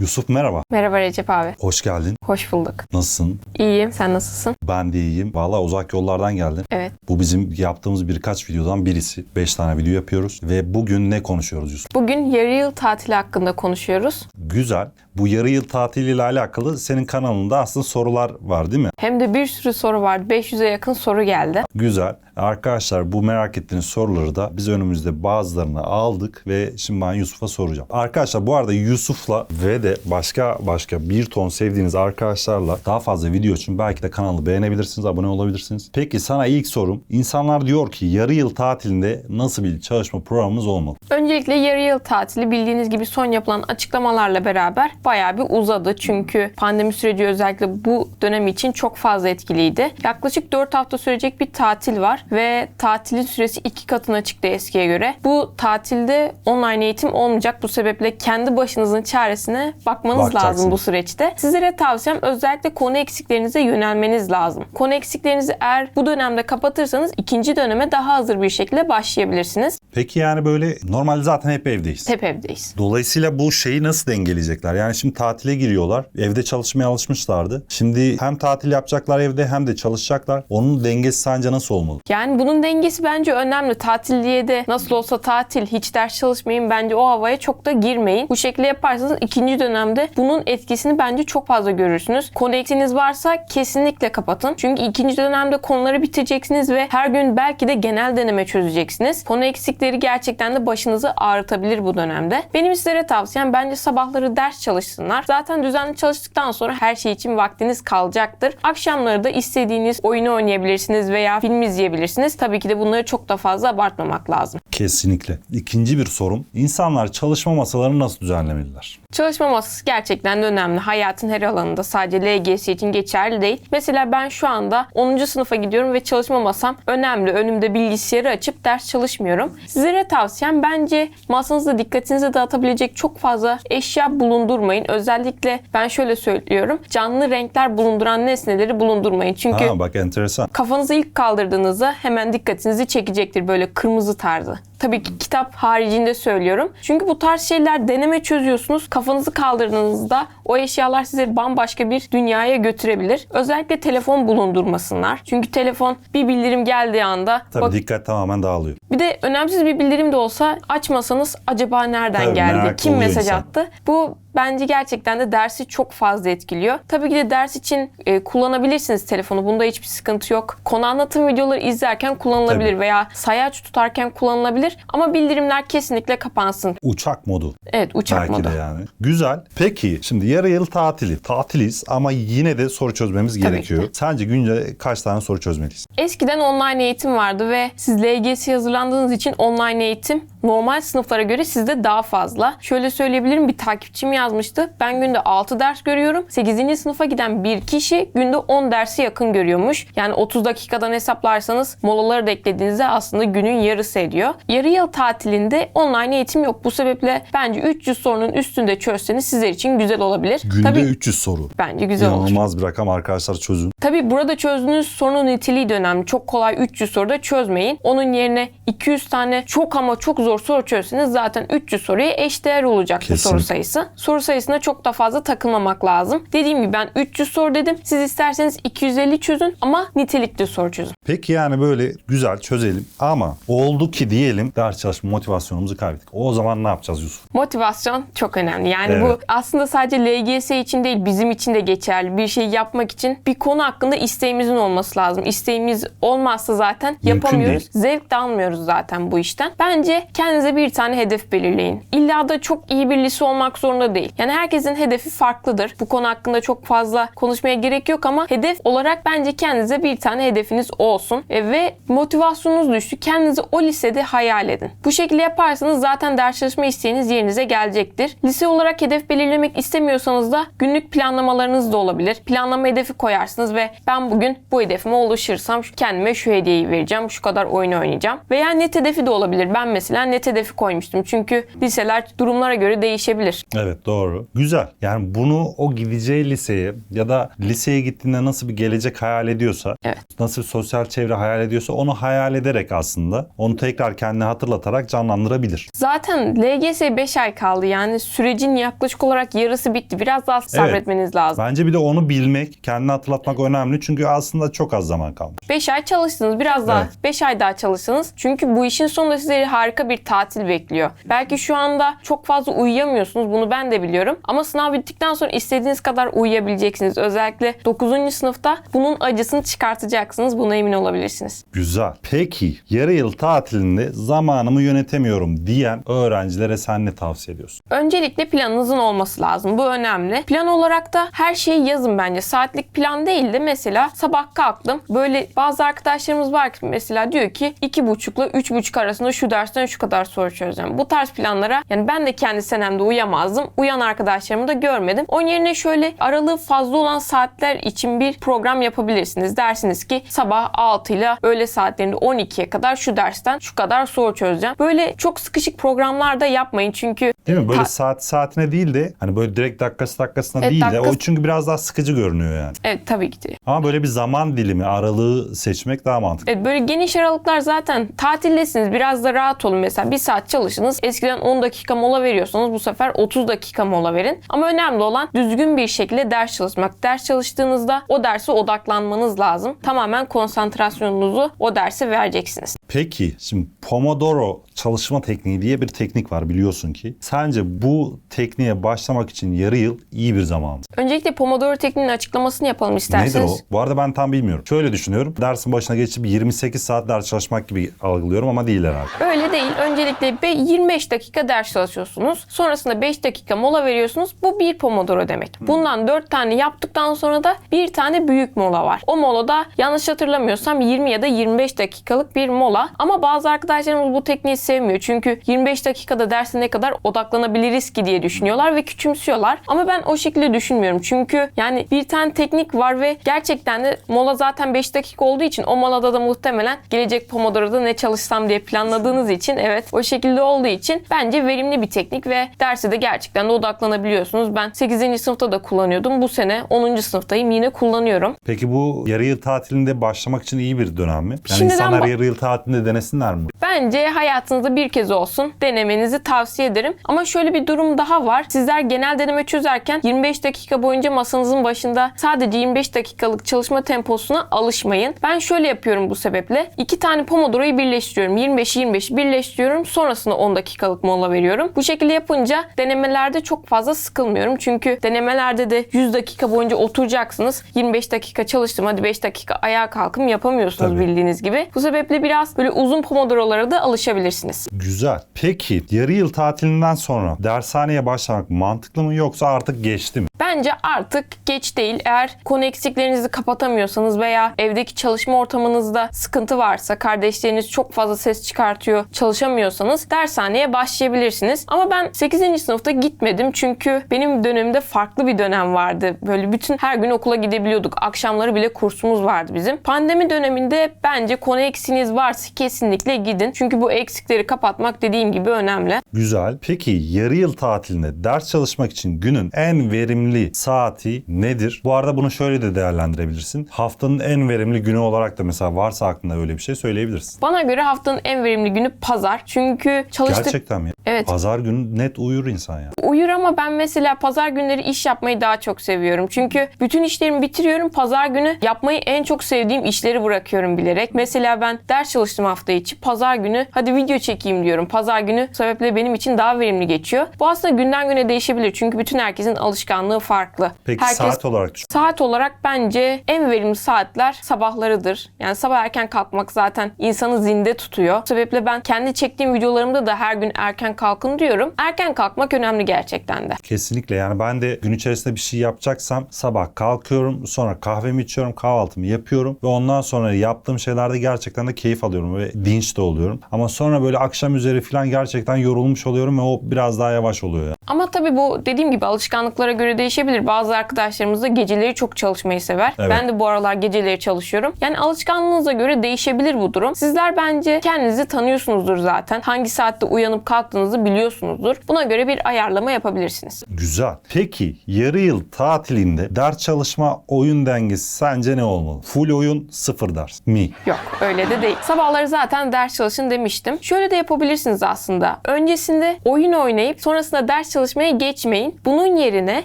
Yusuf merhaba. Merhaba Recep abi. Hoş geldin. Hoş bulduk. Nasılsın? İyiyim. Sen nasılsın? Ben de iyiyim. Valla uzak yollardan geldin. Evet. Bu bizim yaptığımız birkaç videodan birisi. 5 tane video yapıyoruz. Ve bugün ne konuşuyoruz Yusuf? Bugün yarı yıl tatili hakkında konuşuyoruz. Güzel. Bu yarı yıl tatiliyle alakalı senin kanalında aslında sorular var değil mi? Hem de bir sürü soru vardı. 500'e yakın soru geldi. Güzel. Arkadaşlar bu merak ettiğiniz soruları da biz önümüzde bazılarını aldık ve şimdi ben Yusuf'a soracağım. Arkadaşlar bu arada Yusuf'la ve de başka başka bir ton sevdiğiniz arkadaşlarla daha fazla video için belki de kanalı beğenebilirsiniz, abone olabilirsiniz. Peki sana ilk sorum. İnsanlar diyor ki yarı yıl tatilinde nasıl bir çalışma programımız olmalı? Öncelikle yarı yıl tatili bildiğiniz gibi son yapılan açıklamalarla beraber bayağı bir uzadı. Çünkü pandemi süreci özellikle bu dönem için çok fazla etkiliydi. Yaklaşık 4 hafta sürecek bir tatil var ve tatilin süresi iki katına çıktı eskiye göre. Bu tatilde online eğitim olmayacak. Bu sebeple kendi başınızın çaresine bakmanız lazım bu süreçte. Sizlere tavsiyem özellikle konu eksiklerinize yönelmeniz lazım. Konu eksiklerinizi eğer bu dönemde kapatırsanız ikinci döneme daha hazır bir şekilde başlayabilirsiniz. Peki yani böyle normalde zaten hep evdeyiz. Hep evdeyiz. Dolayısıyla bu şeyi nasıl dengeleyecekler? Yani şimdi tatile giriyorlar. Evde çalışmaya alışmışlardı. Şimdi hem tatil yapacaklar evde hem de çalışacaklar. Onun dengesi sence nasıl olmalı? Yani bunun dengesi bence önemli. Tatil diye de nasıl olsa tatil, hiç ders çalışmayın bence o havaya çok da girmeyin. Bu şekilde yaparsanız ikinci dönemde bunun etkisini bence çok fazla görürsünüz. Konu eksiğiniz varsa kesinlikle kapatın. Çünkü ikinci dönemde konuları bitireceksiniz ve her gün belki de genel deneme çözeceksiniz. Konu eksikleri gerçekten de başınızı ağrıtabilir bu dönemde. Benim sizlere tavsiyem bence sabahları ders çalışsınlar. Zaten düzenli çalıştıktan sonra her şey için vaktiniz kalacaktır. Akşamları da istediğiniz oyunu oynayabilirsiniz veya film izleyebilirsiniz. Tabii ki de bunları çok da fazla abartmamak lazım. Kesinlikle. İkinci bir sorum. İnsanlar çalışma masalarını nasıl düzenlemeliler? Çalışma masası gerçekten de önemli. Hayatın her alanında sadece LGS için geçerli değil. Mesela ben şu anda 10. sınıfa gidiyorum ve çalışma masam önemli. Önümde bilgisayarı açıp ders çalışmıyorum. Sizlere tavsiyem bence masanızda dikkatinizi dağıtabilecek çok fazla eşya bulundurmayın. Özellikle ben şöyle söylüyorum. Canlı renkler bulunduran nesneleri bulundurmayın. Çünkü Ha bak enteresan. Kafanızı ilk kaldırdığınızda hemen dikkatinizi çekecektir böyle kırmızı tarzı. Tabii ki kitap haricinde söylüyorum. Çünkü bu tarz şeyler deneme çözüyorsunuz. Kafanızı kaldırdığınızda o eşyalar sizi bambaşka bir dünyaya götürebilir. Özellikle telefon bulundurmasınlar. Çünkü telefon bir bildirim geldiği anda Tabii bak- dikkat tamamen dağılıyor. bir de önemsiz bir bildirim de olsa açmasanız acaba nereden Tabii, geldi? Kim mesaj insan. attı? Bu bence gerçekten de dersi çok fazla etkiliyor. Tabii ki de ders için e, kullanabilirsiniz telefonu. Bunda hiçbir sıkıntı yok. Konu anlatım videoları izlerken kullanılabilir Tabii. veya sayaç tutarken kullanılabilir. Ama bildirimler kesinlikle kapansın. Uçak modu. Evet uçak Belki modu. de yani. Güzel. Peki şimdi yarı yıl tatili. Tatiliz ama yine de soru çözmemiz Tabii gerekiyor. ki. Sence günde kaç tane soru çözmeliyiz? Eskiden online eğitim vardı ve siz LGS'ye hazırlandığınız için online eğitim normal sınıflara göre sizde daha fazla. Şöyle söyleyebilirim bir takipçim yazmıştı. Ben günde 6 ders görüyorum. 8. sınıfa giden bir kişi günde 10 dersi yakın görüyormuş. Yani 30 dakikadan hesaplarsanız molaları da eklediğinizde aslında günün yarısı ediyor. Yarı yıl tatilinde online eğitim yok. Bu sebeple bence 300 sorunun üstünde çözseniz sizler için güzel olabilir. Günde Tabii 300 soru. bence güzel olur. İnanılmaz bir rakam arkadaşlar çözün. Tabii burada çözdüğünüz sorunun niteliği de önemli. Çok kolay 300 soru da çözmeyin. Onun yerine 200 tane çok ama çok zor soru çözseniz zaten 300 soruya eşdeğer olacak bu soru Kesinlikle. sayısı. Soru sayısına çok da fazla takılmamak lazım. Dediğim gibi ben 300 soru dedim. Siz isterseniz 250 çözün ama nitelikli soru çözün. Peki yani böyle güzel çözelim ama oldu ki diyelim ders çalışma motivasyonumuzu kaybettik. O zaman ne yapacağız Yusuf? Motivasyon çok önemli. Yani Evet. bu aslında sadece LGS için değil bizim için de geçerli. Bir şey yapmak için bir konu hakkında isteğimizin olması lazım. İsteğimiz olmazsa zaten Mümkün yapamıyoruz. değil. Zevk de almıyoruz zaten bu işten. Bence kendinize bir tane hedef belirleyin. İlla da çok iyi bir lise olmak zorunda değil. Yani herkesin hedefi farklıdır. Bu konu hakkında çok fazla konuşmaya gerek yok ama hedef olarak bence kendinize bir tane hedefiniz olsun. E, ve motivasyonunuz düştü. Kendinizi o lisede hayal edin. Bu şekilde yaparsanız zaten ders çalışma isteğiniz yerinize gelecektir. Lise olarak hedef belirlemek istemiyorsanız da günlük planlamalarınız da olabilir. Planlama hedefi koyarsınız ve ben bugün bu hedefime ulaşırsam kendime şu hediyeyi vereceğim, şu kadar oyun oynayacağım. Veya net hedefi de olabilir. Ben mesela net hedefi koymuştum. Çünkü liseler durumlara göre değişebilir. Evet doğru. Güzel. Yani bunu o gideceği liseye ya da liseye gittiğinde nasıl bir gelecek hayal ediyorsa, Evet. nasıl bir sosyal çevre hayal ediyorsa onu hayal ederek aslında onu tekrar kendine hatırlatarak canlandırabilir. Zaten LGS 5 ay kaldı. Yani sürecin yaklaşık olarak yarısı bitti. Biraz daha sabretmeniz lazım. Bence bir de onu bilmek, kendini hatırlatmak önemli. Çünkü aslında çok az zaman kalmış. 5 ay çalıştınız. Biraz daha Evet. 5 ay daha çalıştınız. Çünkü bu işin sonunda size harika bir tatil bekliyor. Belki şu anda çok fazla uyuyamıyorsunuz. Bunu ben de biliyorum. Ama sınav bittikten sonra istediğiniz kadar uyuyabileceksiniz. Özellikle 9. sınıfta bunun acısını çıkartacaksınız. Buna emin olabilirsiniz. Güzel. Peki yarı yıl tatilinde zamanımı yönetemiyorum diyen öğrencilere sen ne tavsiye ediyorsun? Öncelikle planınızın olması lazım. Bu önemli. Plan olarak da her şeyi yazın bence. Saatlik plan değil de mesela sabah kalktım. Böyle bazı arkadaşlarımız var ki mesela diyor ki 2.30 ile 3.30 arasında şu dersten şu kadar soru çözeceğim. Bu tarz planlara yani ben de kendi senemde uyamazdım. Uyan arkadaşlarımı da görmedim. Onun yerine şöyle aralığı fazla olan saatler için bir program yapabilirsiniz. Dersiniz ki sabah 6 ile öğle saatlerinde 12'ye kadar şu dersten şu kadar soru çözeceğim. Böyle çok sıkışık programlar da yapmayın çünkü Değil mi? Böyle Ta- saat saatine değil de hani böyle direkt dakikası dakikasına Evet, değil de dakikası- o çünkü biraz daha sıkıcı görünüyor yani. Evet tabii ki de. Ama böyle bir zaman dilimi, aralığı seçmek daha mantıklı. Evet böyle geniş aralıklar zaten tatildesiniz. Biraz da rahat olun mesela. Bir saat çalışınız. Eskiden 10 dakika mola veriyorsanız bu sefer 30 dakika mola verin. Ama önemli olan düzgün bir şekilde ders çalışmak. Ders çalıştığınızda o derse odaklanmanız lazım. Tamamen konsantrasyonunuzu o derse vereceksiniz. Peki şimdi Pomodoro çalışma tekniği diye bir teknik var biliyorsun ki. Sence bu tekniğe başlamak için yarı yıl iyi bir zaman mı? Öncelikle Pomodoro tekniğinin açıklamasını yapalım isterseniz. Nedir o? Bu arada ben tam bilmiyorum. Şöyle düşünüyorum. Dersin başına geçip 28 saat ders çalışmak gibi algılıyorum ama değil herhalde. Öyle değil. Öncelikle be- 25 dakika ders çalışıyorsunuz. Sonrasında 5 dakika mola veriyorsunuz. Bu bir Pomodoro demek. Bundan 4 tane yaptıktan sonra da bir tane büyük mola var. O molada yanlış hatırlamıyorsam 20 ya da 25 dakikalık bir mola. Ama bazı arkadaşlarımız bu tekniği sevmiyor. Çünkü 25 dakikada derse ne kadar odaklanabiliriz ki diye düşünüyorlar ve küçümsüyorlar. Ama ben o şekilde düşünmüyorum. Çünkü yani bir tane teknik var ve gerçekten de mola zaten 5 dakika olduğu için o molada da muhtemelen gelecek Pomodoro'da ne çalışsam diye planladığınız için evet o şekilde olduğu için bence verimli bir teknik ve derse de gerçekten de odaklanabiliyorsunuz. Ben 8. sınıfta da kullanıyordum. Bu sene 10. sınıftayım yine kullanıyorum. Peki bu yarı yıl tatilinde başlamak için iyi bir dönem mi? Yani Şimdiden insanlar yarı yıl tatilinde denesinler mi? Bence hayatınızda bir kez olsun denemenizi tavsiye ederim. Ama şöyle bir durum daha var. Sizler genel deneme çözerken 25 dakika boyunca masanızın başında sadece 25 dakikalık çalışma temposuna alışmayın. Ben şöyle yapıyorum bu sebeple. İki tane Pomodoro'yu birleştiriyorum. 25-25 birleştiriyorum. Sonrasında 10 dakikalık mola veriyorum. Bu şekilde yapınca denemelerde çok fazla sıkılmıyorum. Çünkü denemelerde de 100 dakika boyunca oturacaksınız. 25 dakika çalıştım hadi 5 dakika ayağa kalkım yapamıyorsunuz Tabii. bildiğiniz gibi. Bu sebeple biraz böyle uzun Pomodoro'lara da alışabilirsiniz. Güzel. Peki yarı yıl tatilinden sonra dershaneye başlamak mantıklı mı yoksa artık geçti mi? Bence artık geç değil. Eğer konu eksiklerinizi kapatamıyorsanız veya evdeki çalışma ortamınızda sıkıntı varsa, kardeşleriniz çok fazla ses çıkartıyor, çalışamıyorsanız dershaneye başlayabilirsiniz. Ama ben 8. sınıfta gitmedim çünkü benim dönemimde farklı bir dönem vardı. Böyle bütün her gün okula gidebiliyorduk. Akşamları bile kursumuz vardı bizim. Pandemi döneminde bence konu eksiğiniz varsa kesinlikle gidin. Çünkü bu eksikleri kapatmak dediğim gibi önemli. Güzel. Peki yarı yıl tatilinde ders çalışmak için günün en verimli saati nedir? Bu arada bunu şöyle de değerlendirebilirsin. Haftanın en verimli günü olarak da mesela varsa aklında öyle bir şey söyleyebilirsin. Bana göre haftanın en verimli günü pazar. Çünkü çalıştık Gerçekten mi? Evet. Pazar günü net uyur insan ya. Uyur ama ben mesela pazar günleri iş yapmayı daha çok seviyorum. Çünkü bütün işlerimi bitiriyorum. Pazar günü yapmayı en çok sevdiğim işleri bırakıyorum bilerek. Mesela ben ders çalıştım hafta içi. Pazar günü hadi video çekeyim diyorum. Pazar günü sebeple benim için daha verimli geçiyor. Bu aslında günden güne değişebilir. Çünkü bütün herkesin alışkanlığı farklı. Peki Herkes saat olarak düşün. Saat olarak bence en verimli saatler sabahlarıdır. Yani sabah erken kalkmak zaten insanı zinde tutuyor. Bu sebeple ben kendi çektiğim videolarımda da her gün erken kalkın diyorum. Erken kalkmak önemli gerçekten de. Kesinlikle yani ben de gün içerisinde bir şey yapacaksam sabah kalkıyorum sonra kahvemi içiyorum kahvaltımı yapıyorum ve ondan sonra yaptığım şeylerde gerçekten de keyif alıyorum ve dinç de oluyorum. Ama sonra böyle akşam üzeri falan gerçekten yorulmuş oluyorum ve o biraz daha yavaş oluyor. ya. Ama tabii bu dediğim gibi alışkanlıklara göre değişebilir. Bazı arkadaşlarımız da geceleri çok çalışmayı sever. Evet. Ben de bu aralar geceleri çalışıyorum. Yani alışkanlığınıza göre değişebilir bu durum. Sizler bence kendinizi tanıyorsunuzdur zaten. Hangi saatte uyanıp kalktığınızı biliyorsunuzdur. Buna göre bir ayarlama yapabilirsiniz. Güzel. Peki yarı yıl tatilinde ders çalışma oyun dengesi sence ne olmalı? Full oyun sıfır ders mi? Yok öyle de değil. Sabahları zaten ders çalışın demiştim. Şöyle de yapabilirsiniz aslında. Öncesinde oyun oynayıp sonrasında ders çalışmaya geçmeyin. Bunun yerine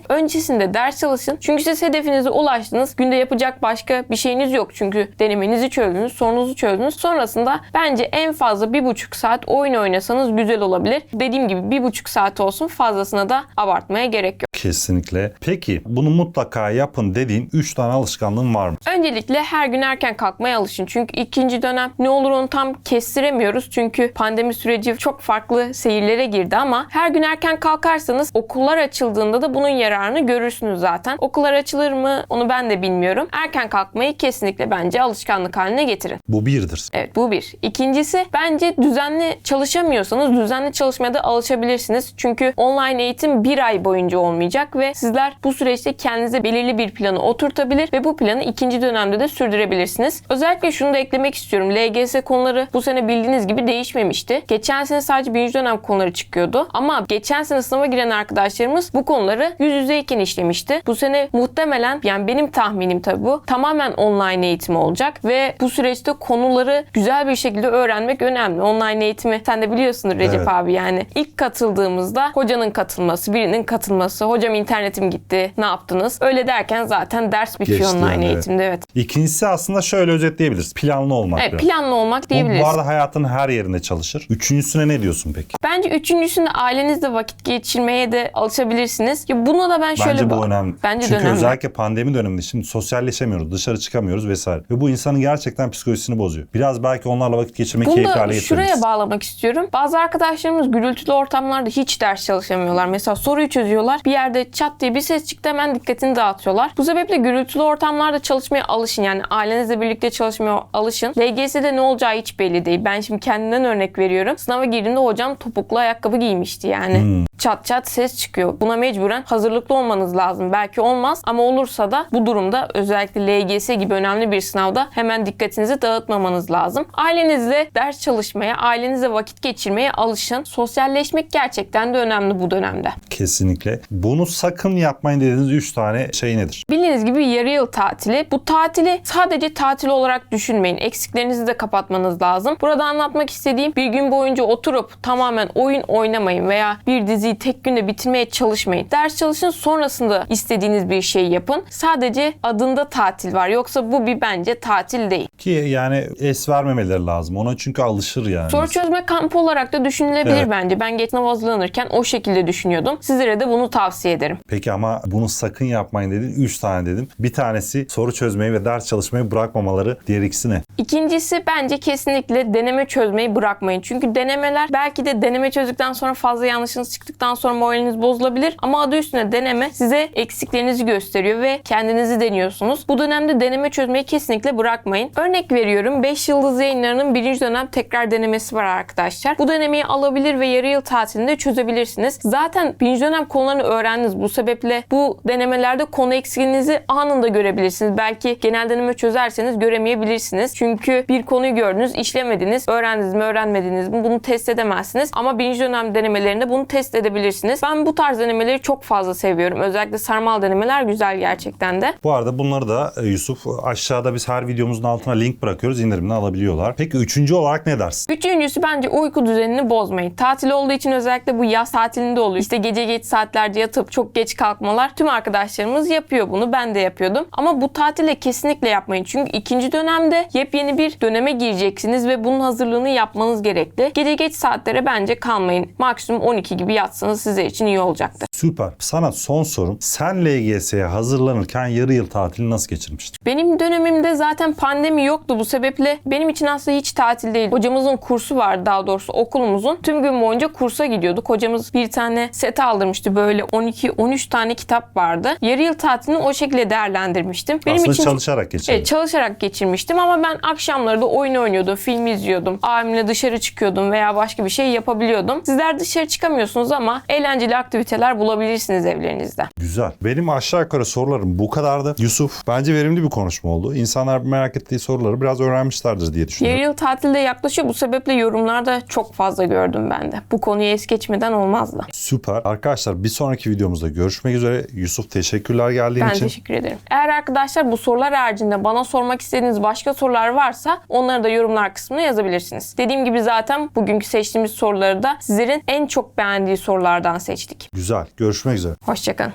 öncesinde ders çalışın. Çünkü siz hedefinize ulaştınız. Günde yapacak başka bir şeyiniz yok. Çünkü denemenizi çözdünüz, sorunuzu çözdünüz. Sonrasında bence en fazla bir buçuk saat oyun oynasanız güzel olabilir. Dediğim gibi bir buçuk saat olsun fazlasına da abartmaya gerek yok. Kesinlikle. Peki bunu mutlaka yapın dediğin 3 tane alışkanlığın var mı? Öncelikle her gün erken kalkmaya alışın. Çünkü ikinci dönem ne olur onu tam kestiremiyoruz. Çünkü pandemi süreci çok farklı seyirlere girdi ama her gün erken kalkarsanız okullar açıldığında da bunun yararını görürsünüz zaten. Okullar açılır mı onu ben de bilmiyorum. Erken kalkmayı kesinlikle bence alışkanlık haline getirin. Bu birdir. Evet bu bir. İkincisi bence düzenli çalışamıyorsanız düzenli çalışmaya da alışabilirsiniz. Çünkü online eğitim bir ay boyunca olmayacak ve sizler bu süreçte kendinize belirli bir planı oturtabilir ve bu planı ikinci dönemde de sürdürebilirsiniz. Özellikle şunu da eklemek istiyorum. LGS konuları bu sene bildiğiniz gibi değişmemişti. Geçen sene sadece birinci dönem konuları çıkıyordu. Ama geçen sene sınava giren arkadaşlarımız bu konuları yüz yüzeyken işlemişti. Bu sene muhtemelen yani benim tahminim tabii bu tamamen online eğitim olacak ve bu süreçte konuları güzel bir şekilde öğrenmek önemli. Online eğitimi sen de biliyorsundur Recep Evet. abi yani. İlk katıldığımızda hocanın katılması, birinin katılması, hocam internetim gitti, ne yaptınız? Öyle derken zaten ders bitiyor Geçti online yani, eğitimde evet. İkincisi aslında şöyle özetleyebiliriz. Planlı olmak Evet, biraz. planlı olmak Bu, diyebiliriz. bu arada hayatın her yerinde çalışır. Üçüncüsüne ne diyorsun peki? Bence üçüncüsünde ailenizle vakit geçirmeye de alışabilirsiniz. Ya bunu da ben şöyle Bence bu önemli. Bence Çünkü de önemli. özellikle pandemi döneminde şimdi sosyalleşemiyoruz, dışarı çıkamıyoruz vesaire. Ve bu insanın gerçekten psikolojisini bozuyor. Biraz belki onlarla vakit geçirmek Bunu keyifli hale da getirebiliriz. şuraya bağlamak istiyorum. Bazı arkadaşlarımız gürültülü ortamlarda hiç ders çalışamıyorlar. Mesela soruyu çözüyorlar. Bir yerde çat diye bir ses çıktı hemen dikkatini dağıtıyorlar. Bu sebeple gürültülü ortamlarda çalışmaya alışın. Yani ailenizle birlikte çalışmaya alışın. LGS'de ne olacağı hiç belli değil. Ben şimdi kendimden örnek veriyorum. Sınava girdiğimde hocam topuklu ayakkabı giymişti yani. Hmm. Çat çat ses çıkıyor. Buna mecburen hazırlıklı olmanız lazım. Belki olmaz ama olursa da bu durumda özellikle LGS gibi önemli bir sınavda hemen dikkatinizi dağıtmamanız lazım. Ailenizle ders çalışmaya, ailenizle vakit geçirmeye alışın. Sosyalleşmek gerçekten de önemli bu dönemde. Kesinlikle. Bunu sakın yapmayın dediğiniz 3 tane şey nedir? Bildiğiniz gibi yarı yıl tatili. Bu tatili sadece tatil olarak düşünmeyin. Eksiklerinizi de kapatmanız lazım. Burada anlatmak istediğim bir gün boyunca oturup tamamen oyun oynamayın veya bir diziyi tek günde bitirmeye çalışmayın. Ders çalışın sonrasında istediğiniz bir şey yapın. Sadece adında tatil var. Yoksa bu bir bence tatil değil. Ki yani es vermemeleri lazım. Ona çünkü alışır yani. Soru çözme kampı olarak da düşünülebilir Evet. bence. Ben geç hazırlanırken o şekilde düşünüyordum. Sizlere de bunu tavsiye ederim. Peki ama bunu sakın yapmayın dedin. 3 tane dedim. Bir tanesi soru çözmeyi ve ders çalışmayı bırakmamaları. Diğer ikisi ne? İkincisi bence kesinlikle deneme çözmeyi bırakmayın. Çünkü denemeler belki de deneme çözdükten sonra fazla yanlışınız çıktıktan sonra moraliniz bozulabilir. Ama adı üstünde deneme size eksiklerinizi gösteriyor ve kendinizi deniyorsunuz. Bu dönemde deneme çözmeyi kesinlikle bırakmayın. Örnek veriyorum 5 yıldız yayınlarının birinci dönem tekrar denemesi var arkadaşlar. Bu denemeyi alabilir ve yarı yıl tatilinde çözebilirsiniz. Zaten birinci dönem konularını öğrendiniz. Bu sebeple bu denemelerde konu eksikliğinizi anında görebilirsiniz. Belki genel deneme çözerseniz göremeyebilirsiniz. Çünkü bir konuyu gördünüz, işlemediniz, öğrendiniz mi, öğrenmediniz mi bunu test edemezsiniz. Ama birinci dönem denemelerinde bunu test edebilirsiniz. Ben bu tarz denemeleri çok fazla seviyorum. Özellikle sarmal denemeler güzel gerçekten de. Bu arada bunları da e, Yusuf aşağıda biz her videomuzun altına link bırakıyoruz. indirimini alabiliyorlar. Peki üçüncü olarak ne dersin? Üçüncüsü bence uyku düzenini bozmayın. Tatil olduğu için özellikle bu yaz tatilinde oluyor. İşte gece geç saatlerce yatıp çok geç kalkmalar. Tüm arkadaşlarımız yapıyor bunu. Ben de yapıyordum. Ama bu tatile kesinlikle yapmayın. Çünkü ikinci dönemde yepyeni bir döneme gireceksiniz ve bunun hazırlığını yapmanız gerekli. Gece geç saatlere bence kalmayın. Maksimum 12 gibi yatsanız size için iyi olacaktır. Süper. Sana son sorum. Sen LGS'ye hazırlanırken yarı yıl tatili nasıl geçirmiştin? Benim dönemimde zaten pandemi yoktu bu sebeple benim için aslında hiç tatil değil. Hocamızın kursu vardı daha doğrusu okulumuzun. Tüm gün boyunca kursa gidiyorduk. Hocamız bir tane set aldırmıştı böyle 12-13 tane kitap vardı. Yarı yıl tatilini o şekilde değerlendirmiştim. Benim Aslında için çalışarak geçirdim. Evet, çalışarak geçirmiştim ama ben akşamları da oyun oynuyordum, film izliyordum. Abimle dışarı çıkıyordum veya başka bir şey yapabiliyordum. Sizler dışarı çıkamıyorsunuz ama eğlenceli aktiviteler bulabilirsiniz evlerinizde. Güzel. Benim aşağı yukarı sorularım bu kadardı. Yusuf bence verimli bir konuşma oldu. İnsanlar merak ettiği soruları biraz öğrenmişlerdir diye düşünüyorum. Yarı yıl tatilde yaklaşıyor. Bu sebeple yorumlarda çok fazla gördüm ben de. Bu konuyu es geçmeden olmazdı. Süper. Arkadaşlar bir sonraki videomuzda görüşmek üzere. Yusuf teşekkürler geldiğin Ben için. teşekkür ederim. Eğer arkadaşlar bu sorular haricinde bana sormak istediğiniz başka sorular varsa onları da yorumlar kısmına yazabilirsiniz. Dediğim gibi zaten bugünkü seçtiğimiz soruları da sizlerin en en çok beğendiği sorulardan seçtik. Güzel. Görüşmek üzere. Hoşçakalın.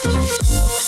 Thank you.